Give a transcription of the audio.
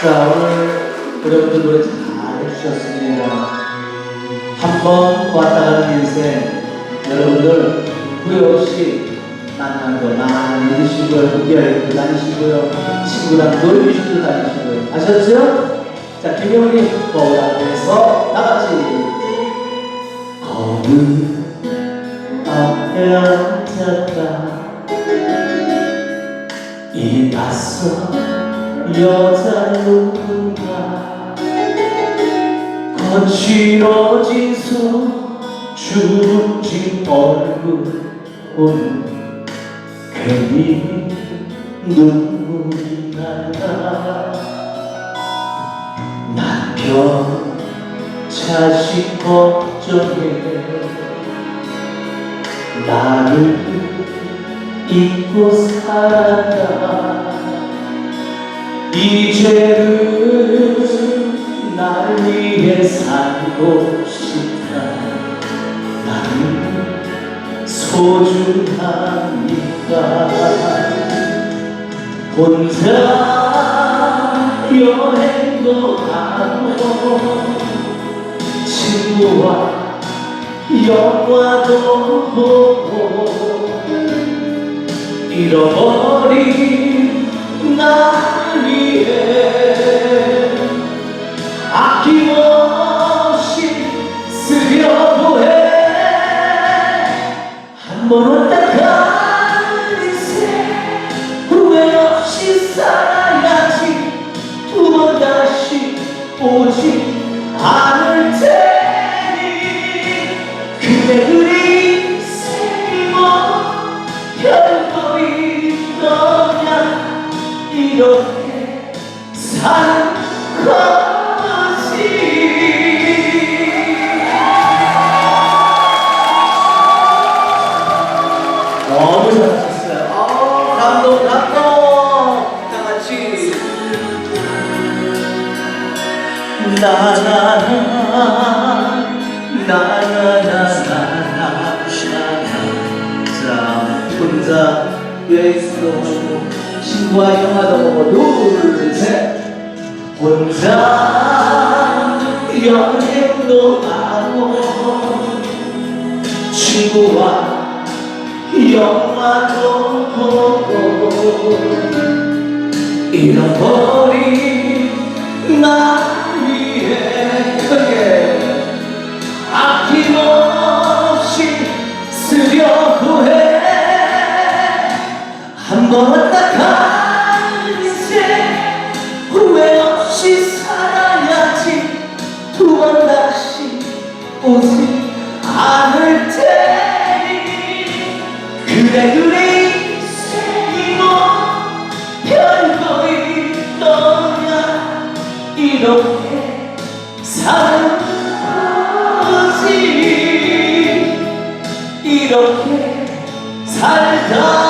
자, 오늘 여러분들 노래 잘 해주셨습니다. 한 번 왔다 가는 인생, 여러분들 후회 없이 만난 거 많이. 무기할 때 다니시고요. 친구랑 놀이주도 다니시고요. 아셨죠? 자, 김영리 거울 앞에서 다 같이 거울 앞에 앉았다 이 낯선 여자 누군가 거칠어진 손 주름진 얼굴 보면 괜히 눈물이 난다 남편 자식 걱정해 나를 잊고 살았다 이제는 날 위해 살고 싶다. 나는 소중하니까. 혼자 여행도 하고 친구와 영화도 보고 잃어버린 왔다. 가는 인생 후회 없이 살아야지. 두 번 다시 오지 않을 테니. 그대 그리 생기고 별거리 너냐. 이렇게 사는 거 나나나 나나나나나 자 혼자 여행도 친구와 영화도 보고 둘셋 혼자 여행도 하고 친구와 영화도 보고 잃어버린 나 멀었다 가는 후회 없이 살아야지. 두 번 다시 오지 않을 테니. 그래 그래 인생이 뭐 별거 있더냐. 이렇게 살지, 이렇게 살다